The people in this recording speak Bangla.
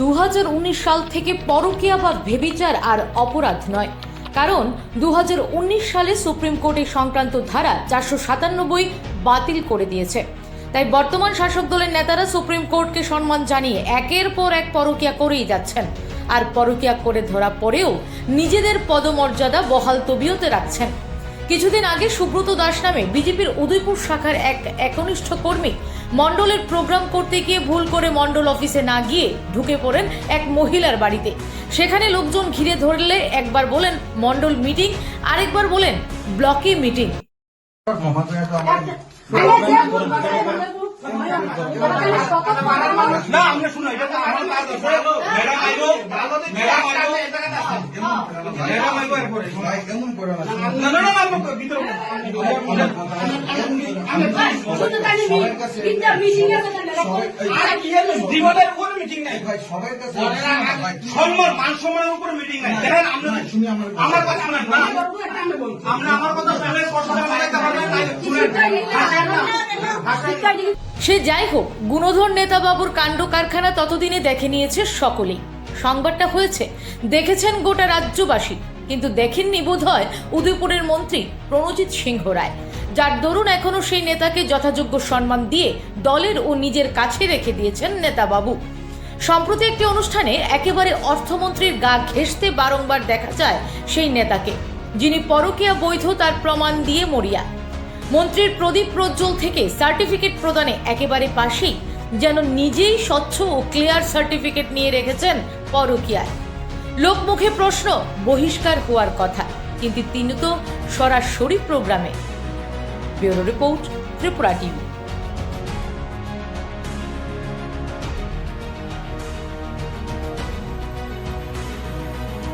দু হাজার উনিশ সাল থেকে পরকীয়া বা ভেবিচার আর অপরাধ নয়। কারণ দু হাজার উনিশ সালে সুপ্রিম কোর্টে সংক্রান্ত ধারা চারশো সাতানব্বই বাতিল করে দিয়েছে। তাই বর্তমান শাসক দলের নেতারা সুপ্রিম কোর্টকে সম্মান জানিয়ে একের পর এক পরকীয়া করেই যাচ্ছেন। আর পরকীয়া করে ধরা পড়েও নিজেদের পদমর্যাদা বহাল তবিয়তে রাখছেন। কিছুদিন আগে সুব্রত দাস নামে বিজেপির উদয়পুর শাখার এক একনিষ্ঠ কর্মী মণ্ডলের প্রোগ্রাম করতে গিয়ে ভুল করে মণ্ডল অফিসে না গিয়ে ঢুকে পড়েন এক মহিলার বাড়িতে সেখানে লোকজন ঘিরে ধরলে একবার বলেন মণ্ডল মিটিং আরেকবার বলেন ব্লকে মিটিং না আমরা শুনো এটা তো আমার কাজ আছে ম্যাডাম আইবো সে যাই হোক, গুণধর নেতাবাবুর কাণ্ড কারখানা ততদিনে দেখে নিয়েছে সকলেই। সংবাদটা হয়েছে, দেখেছেন গোটা রাজ্যবাসী। কিন্তু দেখেননি বোধ হয় উদয়পুরের মন্ত্রী প্রণজিৎ সিংহ রায়, যার দরুন এখনও সেই নেতাকে যথাযোগ্য সম্মান দিয়ে দলের ও নিজের কাছে রেখে দিয়েছেন নেতাবাবু। সম্প্রতি একটি অনুষ্ঠানে একেবারে অর্থমন্ত্রীর গা ঘেঁষতে বারংবার দেখা যায় সেই নেতাকে, যিনি পরকীয়া বৈধ তার প্রমাণ দিয়ে মরিয়া। মন্ত্রীর প্রদীপ প্রজ্জ্বল থেকে সার্টিফিকেট প্রদানে একেবারে পাশেই যেন নিজেই স্বচ্ছ ও ক্লিয়ার সার্টিফিকেট নিয়ে রেখেছেন পরকীয়ায়। লোকমুখে প্রশ্ন বহিষ্কার হওয়ার কথা। কিন্তু তিনি তো সরাসরি প্রোগ্রামে। Bureau report Tripura TV.